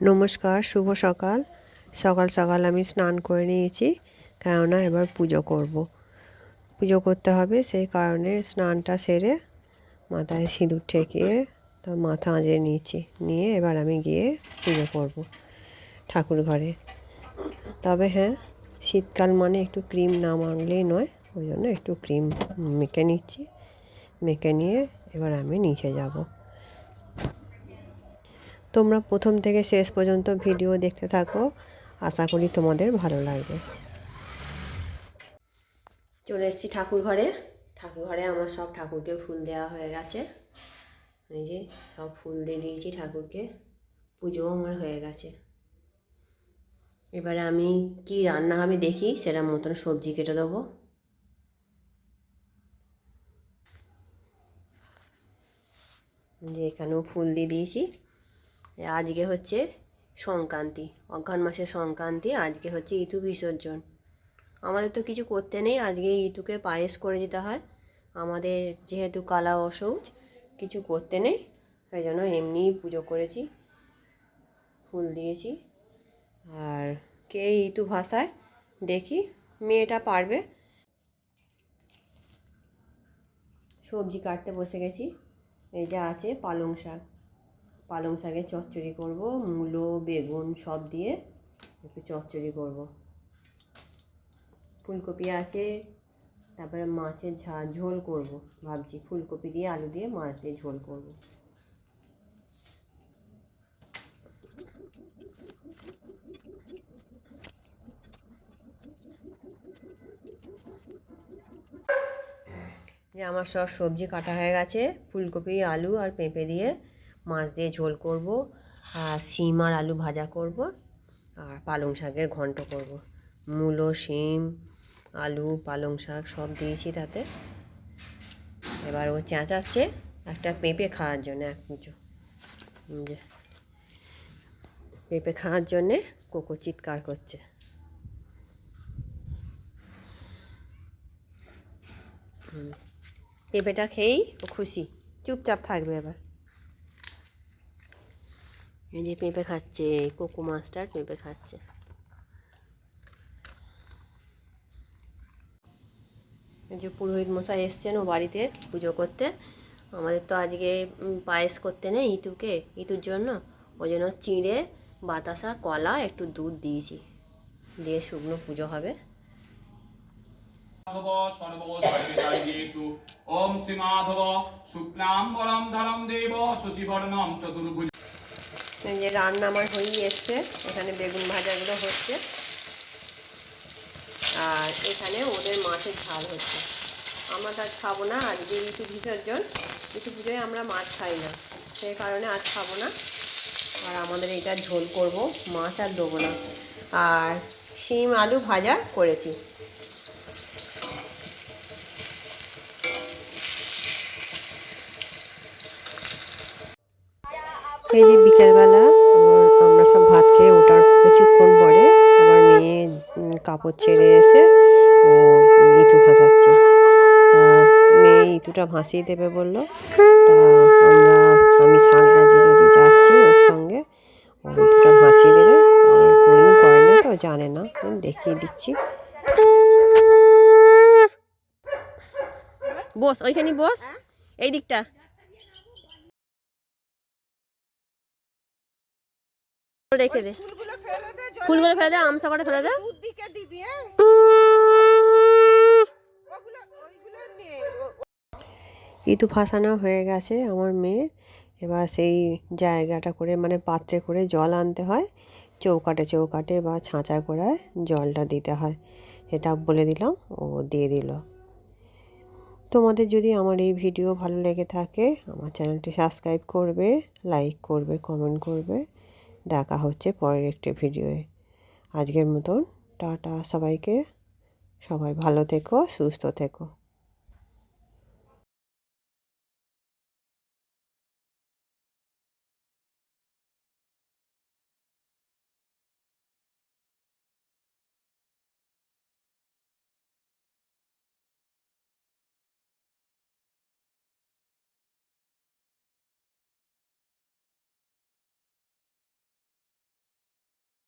নমস্কার, শুভ সকাল। সকাল সকাল আমি স্নান করে নিয়েছি, কেননা এবার পুজো করব। পুজো করতে হবে, সেই কারণে স্নানটা সেরে মাথায় সিঁদুর ঠেকিয়ে তো মাথা আঁচড়ে নিয়েছি, নিয়ে এবার আমি গিয়ে পুজো করব ঠাকুর ঘরে। তবে হ্যাঁ শীতকাল মানে একটু ক্রিম না মানলেই নয়, ওই জন্য একটু ক্রিম মেখে নিচ্ছি, মেখে নিয়ে এবার আমি নিচে যাব। তোমরা প্রথম থেকে শেষ পর্যন্ত ভিডিও দেখতে থাকো। আশা করি তোমাদের ভালো লাগবে। চলে এসেছি ঠাকুর ঘরে। ঠাকুর ঘরে আমার সব ঠাকুরকে ফুল দেওয়া হয়ে গেছে। এই যে সব ফুল দিয়ে দিয়েছি ঠাকুরকে। পুজোও আমার হয়ে গেছে। এবারে আমি কি রান্না হবে দেখি, সেটার মতন সবজি কেটে দেবো। যে এখানেও ফুল দিয়ে দিয়েছি। আজকে হচ্ছে সংক্রান্তি, অঘ্রাণ মাসের সংক্রান্তি, আজকে হচ্ছে ইতু বিসর্জন। আমাদের তো কিছু করতে নেই, আজকে ইতুকে পায়েস করে দিতে হয়। আমাদের যেহেতু কালা অসৌচ, কিছু করতে নেই তাই জন্য এমনিই পুজো করেছি, ফুল দিয়েছি। আর কে ইতু ভাষায়, দেখি, মেয়েটা পারবে? সবজি কাটতে বসে গেছি, এই যে আছে পালং শাক। পালং শাকের চচ্চড়ি করব, মূলো, বেগুন সব দিয়ে একটু চচ্চড়ি করব। ফুলকপি আছে, তারপরে মাছের ঝা, ঝোল করব। ভাবছি ফুলকপি দিয়ে আলু দিয়ে মাছ দিয়ে ঝোল করব। যে আমার সব সবজি কাটা হয়ে গেছে, ফুলকপি, আলু আর পেঁপে দিয়ে। মাছ দিয়ে ঝোল করব, আর শিম আর আলু ভাজা করব, আর পালং শাকের ঘন্ট করব। মূলো, শিম, আলু, পালং শাক সব দিয়েছি তাতে। এবার ও চেঁচাচ্ছে একটা পেঁপে খাওয়ার জন্য এক যে, পেঁপে খাওয়ার জন্যে কোকো চিৎকার করছে। পেঁপেটা খেয়েই ও খুশি, চুপচাপ থাকবে এবার। এই যে পেঁপে খাচ্ছে, কোকো মাস্টার পেঁপে খাচ্ছে। যে পুরোহিত মশাই এসছেন ও বাড়িতে পুজো করতে। আমাদের তো আজকে পায়েস করতে নেই ইতুকে, ইতুর জন্য। ওই জন্য চিঁড়ে, বাতাসা, কলা, একটু দুধ দিয়েছি। দিয়ে শুকনো পুজো হবে। ওম শ্রী মাধব, শুক্লাম্বরম ধরম দেব চতুর্ভুজ। যে রান্না আমার হয়েই এসছে। এখানে বেগুন ভাজাগুলো হচ্ছে। আর এখানে ওদের মাছের ঝাল হচ্ছে। আমরা তো আজ খাব না, আজকে ঋতু বিসর্জন। ঋতু পুজোয় আমরা মাছ খাই না। সেই কারণে আজ খাব না। আর আমাদের এটা ঝোল করব, মাছ আর দেবো না আর শিম আলু ভাজা করেছি। এই যে বিকেলবেলা আমার সব ভাত খেয়ে ওঠার কিছুক্ষণ পরে আমার মেয়ে কাপড় ছেড়ে এসে ও ইঁটু ভাসাচ্ছে। তা মেয়ে ইঁটুটা ভাসিয়ে দেবে বলল। তা আমরা, আমি শাক বাজি বাজি যাচ্ছি ওর সঙ্গে। ও ইঁটুটা ভাসিয়ে দেবে। আর কোনদিন করে না তো, জানে না। আমি দেখিয়ে দিচ্ছি। বস, ওইখানে বস। এই দিকটা। রেখে দে। ফুলগুলো ফেলে দে ফেলে দে আমসা করে ফেলে দে। দুধ দিকে দিবি হ্যাঁ? ওগুলো ওইগুলো নে। ও- ইতু ফাঁসানো হয়ে গেছে আমার মেয়ের। এবার সেই জায়গাটা করে মানে পাত্রে করে জল আনতে হয়। চৌকাটে চৌকাটে বা ছাঁচা করায় জলটা দিতে হয়। সেটা বলে দিলাম ও দিয়ে দিল। তোমাদের যদি আমার এই ভিডিও ভালো লেগে থাকে আমার চ্যানেলটি সাবস্ক্রাইব করবে লাইক করবে কমেন্ট করবে। দেখা হচ্ছে পরের একটি ভিডিওয়ে আজকের মতন টাটা সবাইকে। সবাই ভালো থেকো সুস্থ থেকো।